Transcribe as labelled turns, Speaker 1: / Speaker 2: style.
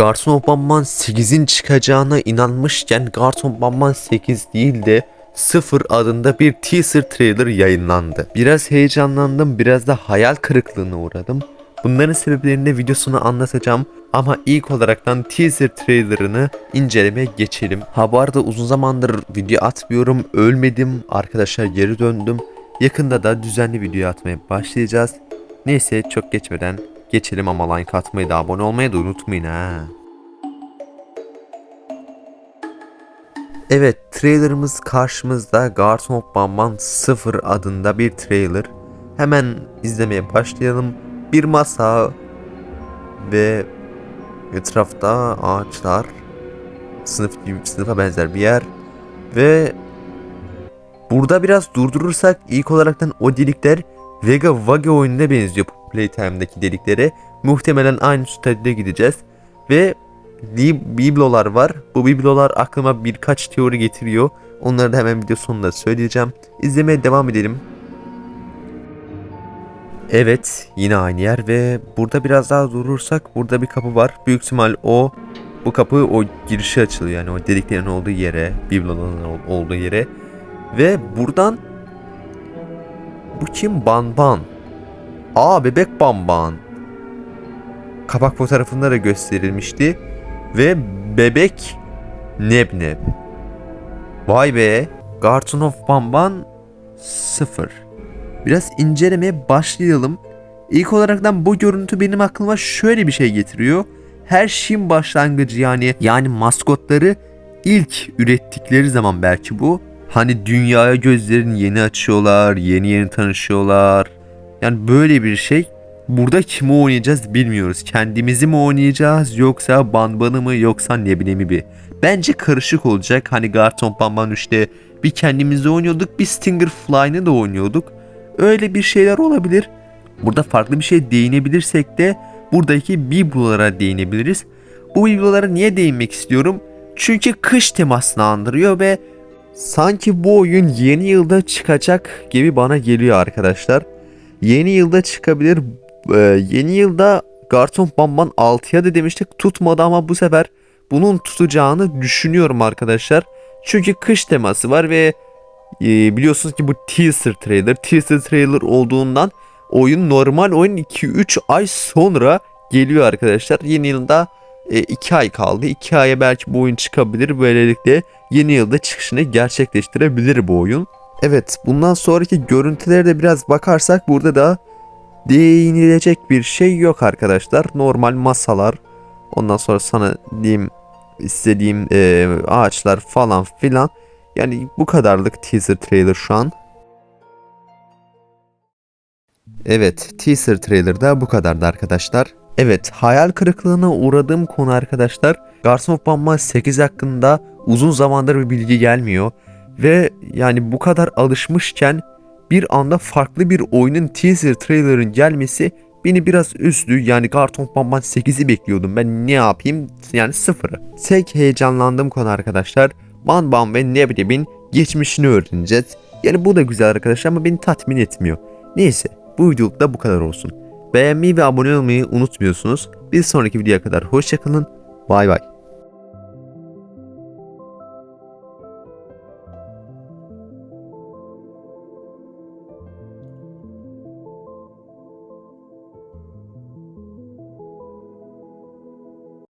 Speaker 1: Garson of Banban 8'in çıkacağına inanmışken Garson of Banban 8 değil de 0 adında bir teaser trailer yayınlandı. Biraz heyecanlandım, biraz da hayal kırıklığına uğradım. Bunların sebeplerini de videosunu anlatacağım ama ilk olaraktan teaser trailerını incelemeye geçelim. Ha bu arada uzun zamandır video atmıyorum, ölmedim, arkadaşlar geri döndüm. Yakında da düzenli video atmaya başlayacağız. Neyse çok geçmeden geçelim ama like atmayı da abone olmayı da unutmayın ha. Evet trailerımız karşımızda Guardian of Bamban 0 adında bir trailer. Hemen izlemeye başlayalım. Bir masa ve etrafta ağaçlar, sınıf gibi sınıfa benzer bir yer ve burada biraz durdurursak ilk olaraktan o delikler Vega Vage oyununa benziyor Playtime'daki deliklere. Muhtemelen aynı stadyoda gideceğiz ve biblolar var. Bu biblolar aklıma birkaç teori getiriyor. Onları da hemen video sonunda söyleyeceğim. İzlemeye devam edelim. Evet yine aynı yer ve burada biraz daha durursak burada bir kapı var. Büyük ihtimal o bu kapı o girişi açılıyor yani o deliklerin olduğu yere, bibloların ol- olduğu yere. Ve buradan bu kim? Banban. Aa bebek Banban. Kapak fotoğrafında da gösterilmişti. Ve bebek Nebneb. Vay be. Garton of Banban 0. Biraz incelemeye başlayalım. İlk olaraktan bu görüntü benim aklıma şöyle bir şey getiriyor. Her şeyin başlangıcı yani yani maskotları ilk ürettikleri zaman belki bu. Hani dünyaya gözlerini yeni açıyorlar, yeni yeni tanışıyorlar. Yani böyle bir şey. Burada kimi oynayacağız bilmiyoruz. Kendimizi mi oynayacağız yoksa Banban'ı mı yoksa ne bileyim bir. Bence karışık olacak. Hani Garton Banban işte bir kendimizi oynuyorduk bir Stinger Fly'ını da oynuyorduk. Öyle bir şeyler olabilir. Burada farklı bir şey değinebilirsek de buradaki biblolara değinebiliriz. Bu biblolara niye değinmek istiyorum? Çünkü kış temasını andırıyor ve sanki bu oyun yeni yılda çıkacak gibi bana geliyor arkadaşlar. Yeni yılda çıkabilir. Ee, yeni yılda Garton Bamban 6'ya da demiştik tutmadı ama bu sefer bunun tutacağını düşünüyorum arkadaşlar. Çünkü kış teması var ve e, biliyorsunuz ki bu teaser trailer. Teaser trailer olduğundan oyun normal oyun 2-3 ay sonra geliyor arkadaşlar. Yeni yılda 2 ay kaldı. 2 aya belki bu oyun çıkabilir. Böylelikle yeni yılda çıkışını gerçekleştirebilir bu oyun. Evet bundan sonraki görüntülere de biraz bakarsak burada da değinilecek bir şey yok arkadaşlar. Normal masalar. Ondan sonra sana diyeyim istediğim e, ağaçlar falan filan. Yani bu kadarlık teaser trailer şu an. Evet teaser trailer da bu kadardı arkadaşlar. Evet hayal kırıklığına uğradığım konu arkadaşlar. Garson of Bamba 8 hakkında uzun zamandır bir bilgi gelmiyor. Ve yani bu kadar alışmışken bir anda farklı bir oyunun teaser trailer'ın gelmesi beni biraz üzdü. Yani Garton Bamban 8'i bekliyordum. Ben ne yapayım? Yani sıfırı. Tek heyecanlandığım konu arkadaşlar. Ban Ban ve Nebneb'in geçmişini öğreneceğiz. Yani bu da güzel arkadaşlar ama beni tatmin etmiyor. Neyse bu videoluk da bu kadar olsun. Beğenmeyi ve abone olmayı unutmuyorsunuz. Bir sonraki videoya kadar hoşçakalın. Bay bay.